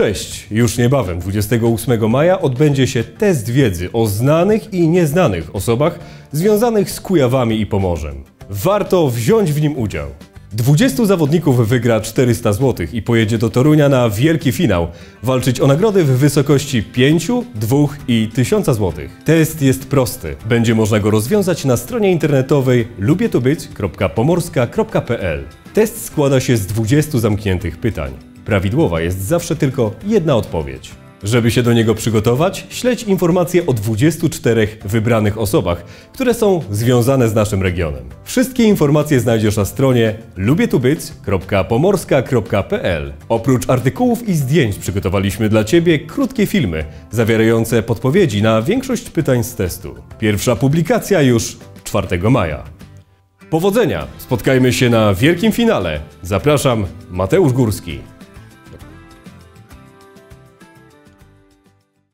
Cześć! Już niebawem, 28 maja, odbędzie się test wiedzy o znanych i nieznanych osobach związanych z Kujawami i Pomorzem. Warto wziąć w nim udział. 20 zawodników wygra 400 zł i pojedzie do Torunia na wielki finał, walczyć o nagrody w wysokości 5, 2 i 1000 zł. Test jest prosty. Będzie można go rozwiązać na stronie internetowej lubietobyć.pomorska.pl. Test składa się z 20 zamkniętych pytań. Prawidłowa jest zawsze tylko jedna odpowiedź. Żeby się do niego przygotować, śledź informacje o 24 wybranych osobach, które są związane z naszym regionem. Wszystkie informacje znajdziesz na stronie lubietubyć.pomorska.pl. Oprócz artykułów i zdjęć przygotowaliśmy dla Ciebie krótkie filmy zawierające podpowiedzi na większość pytań z testu. Pierwsza publikacja już 4 maja. Powodzenia! Spotkajmy się na wielkim finale. Zapraszam, Mateusz Górski.